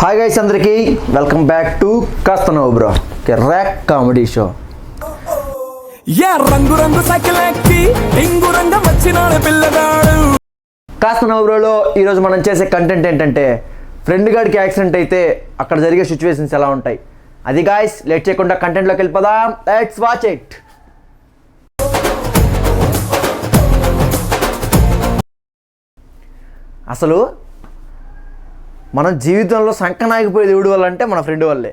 Hi guys అందరికీ welcome back to కాస్త నవ్వు బ్రో ర్యాక్ కామెడీ షో యా రంగు రంగు సైకిల్ ఎక్కి రింగు రంగం వచ్చినాడు పిల్లగాడు. కాస్త నవ్వు బ్రోలో ఈరోజు మనం చేసే కంటెంట్ ఏంటంటే ఫ్రెండ్ గాడికి యాక్సిడెంట్ అయితే అక్కడ జరిగే సిచ్యువేషన్స్ ఎలా ఉంటాయి. అది గాయస్ లేట్ చేయకుండా కంటెంట్లోకి వెళ్ళిపోదాం. లెట్స్ వాచ్ ఇట్ అసలు మన జీవితంలో సంకనాగిపోయే ఎవడి వల్ల అంటే మన ఫ్రెండ్ వల్లే.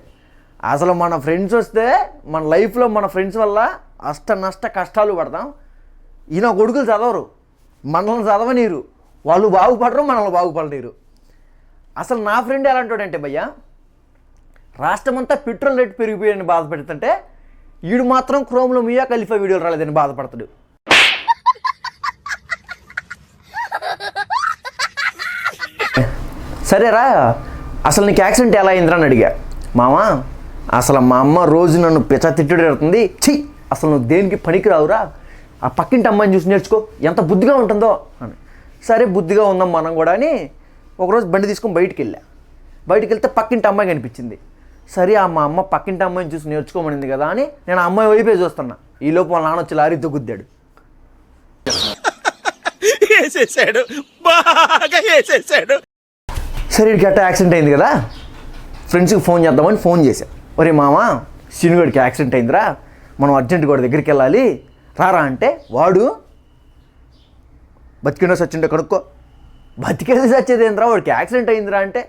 అసలు మన ఫ్రెండ్స్ వస్తే మన లైఫ్లో మన ఫ్రెండ్స్ వల్ల అష్ట నష్ట కష్టాలు పడతాం. ఈయన కొడుకులు చదవరు. మనల్ని చదవనీరు వాళ్ళు బాగుపడరు మనల్ని బాగుపడలేరు అసలు నా ఫ్రెండ్ ఎలాంటి భయ్యా రాష్ట్రమంతా పెట్రోల్ రేట్ పెరిగిపోయాయని బాధపడుతుంటే వీడు మాత్రం క్రోమ్లో మియా కలిఫా వీడియోలు రాలేదని బాధపడతాడు. సరేరా అసలు నీకు యాక్సిడెంట్ ఎలా అయిందిరా అని అడిగా. మామా అసలు మా అమ్మ రోజు నన్ను పిచ్చ తిట్టుడు పెడుతుంది ఛీ అసలు నువ్వు దేనికి పనికిరావురా? ఆ పక్కింటి అమ్మాయిని చూసి నేర్చుకో ఎంత బుద్ధిగా ఉంటుందో అని. సరే బుద్ధిగా ఉందాం మనం కూడా అని ఒకరోజు బండి తీసుకొని బయటికి వెళ్ళా. బయటికి వెళ్తే పక్కింటి అమ్మాయి కనిపించింది. సరే ఆ మా అమ్మ పక్కింటి అమ్మాయిని చూసి నేర్చుకోమనింది కదా అని నేను ఆ అమ్మాయి వైపే చూస్తున్నా. ఈ లోపు వాళ్ళ నాన్న వచ్చి లారీ దొగ్గుద్దాడు వేసేసాడు. బాగా వేసేసాడు. సరే వీడికి అట్ట యాక్సిడెంట్ అయింది కదా. ఫ్రెండ్స్కి ఫోన్ చేద్దామని ఫోన్ చేశా. ఒరే మామ శినుగడికి యాక్సిడెంట్ అయిందిరా. మనం అర్జెంట్ గోడ దగ్గరికి వెళ్ళాలి. రారా అంటే వాడు బతికినో సచ్చిండో కనుక్కో. బతికేది సచ్చేది ఏంద్రా వాడికి యాక్సిడెంట్ అయిందిరా అంటే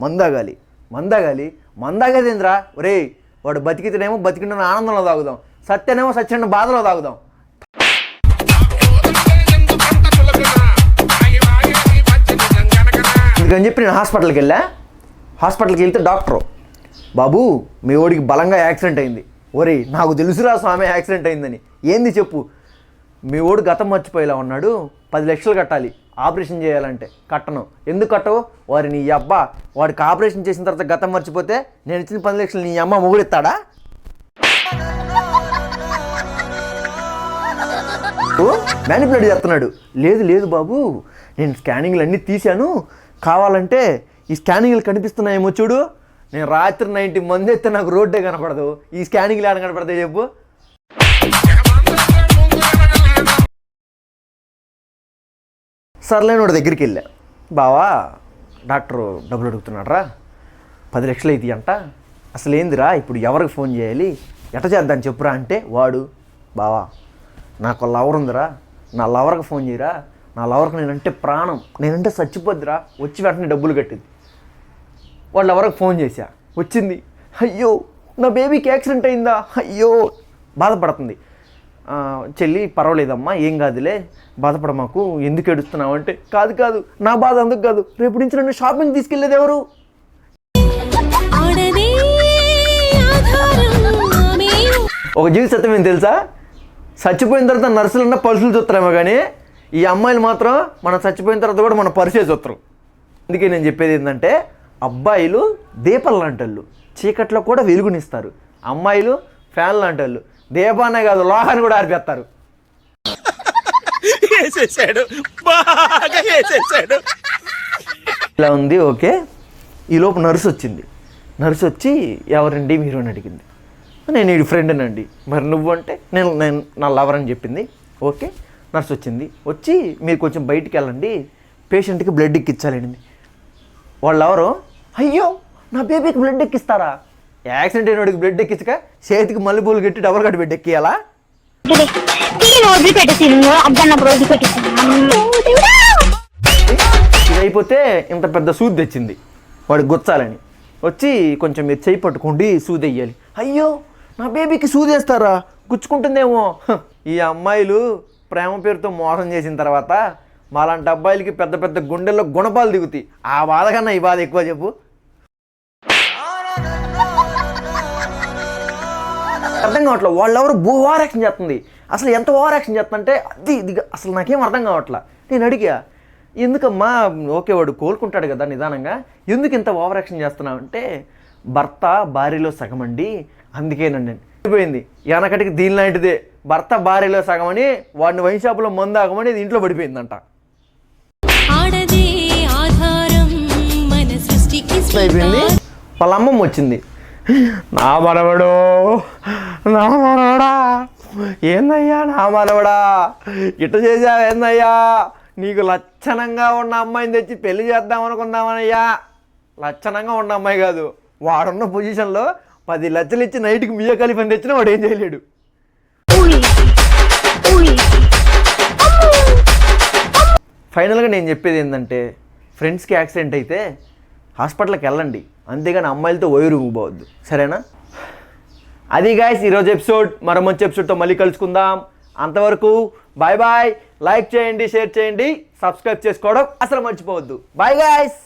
మందాగాలి మందాగాలి మందాగదేంద్రా? ఒరే వాడు బతికితేనేమో బతికిండో ఆనందంలో తాగుదాం. సత్యనేమో సత్యన బాధలో తాగుదాం. అందుకని చెప్పి నేను హాస్పిటల్కి వెళ్ళా. హాస్పిటల్కి వెళ్తే డాక్టరు బాబు మీ ఓడికి బలంగా యాక్సిడెంట్ అయింది. ఒరే నాకు తెలుసురా స్వామి యాక్సిడెంట్ అయిందని. ఏంది చెప్పు? మీ ఓడు గతం మర్చిపోయేలా ఉన్నాడు. పది లక్షలు కట్టాలి. ఆపరేషన్ చేయాలంటే కట్టను. ఎందుకు కట్టవు? వారి నీ అబ్బా వాడికి ఆపరేషన్ చేసిన తర్వాత గతం మర్చిపోతే నేను ఇచ్చిన పది లక్షలు నీ అమ్మ మొగుడెత్తాడా? మ్యానిపులేట్ చేస్తున్నాడు. లేదు లేదు బాబు. నేను స్కానింగ్లు అన్నీ తీశాను. కావాలంటే ఈ స్కానింగ్లు కనిపిస్తున్నాయేమో చూడు. నేను రాత్రి నైంటీ మంది అయితే నాకు రోడ్డే కనపడదు. ఈ స్కానింగ్లు ఏడ కనపడతాయి చెప్పు. సర్లేని వాడి దగ్గరికి వెళ్ళా. బావా డాక్టర్ డబ్బులు అడుగుతున్నాడ్రా. పది లక్షలు అయితే అంట. అసలు ఏందిరా ఇప్పుడు ఎవరికి ఫోన్ చేయాలి? ఎట చేద్దాం చెప్పురా అంటే వాడు. బావా నాకు లవర్ ఉందిరా. నా లవర్కి ఫోన్ చేయరా? నా లవర్కి నేనంటే ప్రాణం. నేనంటే చచ్చిపోద్దిరా వచ్చి వెంటనే డబ్బులు కట్టింది. వాళ్ళు ఎవరికి ఫోన్ చేశా. వచ్చింది. అయ్యో నా బేబీకి యాక్సిడెంట్ అయిందా? అయ్యో బాధపడుతుంది. "ఆ, చెల్లి పర్వాలేదమ్మా ఏం కాదులే. బాధపడ మాకు. ఎందుకు ఏడుస్తున్నావు అంటే కాదు కాదు. నా బాధ అందుకు కాదు. రేపు నుంచి నన్ను షాపింగ్ తీసుకెళ్ళేది ఎవరు? ఒక జీవిత సత్యం ఏం తెలుసా? చచ్చిపోయిన తర్వాత నర్సులన్నా పరుసులు చూస్తారేమో కానీ ఈ అమ్మాయిలు మాత్రం మనం చచ్చిపోయిన తర్వాత కూడా మన పరిచయ చూస్తారు. అందుకే నేను చెప్పేది ఏంటంటే అబ్బాయిలు దీపాలు లాంటోళ్ళు చీకట్లో కూడా వెలుగునిస్తారు. అమ్మాయిలు ఫ్యాన్ లాంటోళ్ళు దీపాన్నే కాదు లోహాన్ని కూడా ఆర్పేస్తారు. వేసేసాడు. బాగా వేసేసాడు. ఇలా ఉంది ఓకే. ఈ లోపు నర్సు వచ్చింది. నర్సు వచ్చి ఎవరండి మీరు అని అడిగింది. నేను ఈ ఫ్రెండ్ అండి మరి నువ్వు అంటే నేను నేను నా లవర్ అని చెప్పింది. ఓకే. నర్స్ వచ్చింది. వచ్చి మీరు కొంచెం బయటికి వెళ్ళండి. పేషెంట్కి బ్లడ్ ఎక్కించాలండి వాళ్ళు ఎవరు అయ్యో నా బేబీకి బ్లడ్ ఎక్కిస్తారా? యాక్సిడెంట్ అయిన వాడికి బ్లడ్ ఎక్కించక చేతికి మల్లెపూలు కట్టి డబల్ కట్ బెడ్ ఎక్కియాలా? ఇది అయిపోతే ఇంత పెద్ద సూది తెచ్చింది. వాడికి గుచ్చాలని. వచ్చి కొంచెం మీరు చేయి పట్టుకోండి సూది వేయాలి అయ్యో నా బేబీకి సూది వేస్తారా? గుచ్చుకుంటుందేమో. ఈ అమ్మాయిలు ప్రేమ పేరుతో మోసం చేసిన తర్వాత మాలాంటి అబ్బాయిలకి పెద్ద పెద్ద గుండెల్లో గుణపాలు దిగుతాయి. ఆ బాధ కన్నా ఈ బాధ ఎక్కువ చెప్పు. అర్థం కావట్లే. వాళ్ళెవరు భూ ఓవర్ యాక్షన్ చేస్తుంది? అసలు ఎంత ఓవర్ యాక్షన్ చేస్తుందంటే అది ఇది అసలు నాకేం అర్థం కావట్లా. నేను అడిగా ఎందుకమ్మా ఓకే వాడు కోలుకుంటాడు కదా నిదానంగా. ఎందుకు ఇంత ఓవర్ యాక్షన్ చేస్తున్నావు? అంటే భర్త భార్యలో సగం అండి. అందుకేనండి అయిపోయింది. వెనకటికి దీని లాంటిదే భర్త భార్యలో సగం అని వాడిని వైన్ షాపులో మందు ఆగమని ఇది ఇంట్లో పడిపోయిందంట. అయిపోయింది వాళ్ళ అమ్మమ్మ వచ్చింది. నా మనవడు నా మనవడా ఏందయ్యా నా మనవడా? ఇట చేసావు ఏందయ్యా? నీకు లక్షణంగా ఉన్న అమ్మాయిని తెచ్చి పెళ్ళి చేద్దాం అనుకుందామనయ్యా. లక్షణంగా ఉన్న అమ్మాయి కాదు వాడున్న పొజిషన్లో పది లక్షలు ఇచ్చి నైట్కి మియ్య కలిపి తెచ్చినా వాడు ఏం చేయలేడు. ఫైనల్గా నేను చెప్పేది ఏంటంటే ఫ్రెండ్స్కి యాక్సిడెంట్ అయితే హాస్పిటల్కి వెళ్ళండి. అంతేగాని అమ్మాయిలతో వైరు పోవద్దు సరేనా? అది గాయస్ ఈరోజు ఎపిసోడ్. మరో మంచి ఎపిసోడ్తో మళ్ళీ కలుసుకుందాం. అంతవరకు బాయ్ బాయ్. లైక్ చేయండి షేర్ చేయండి. సబ్స్క్రైబ్ చేసుకోవడం అసలు మర్చిపోవద్దు. Bye guys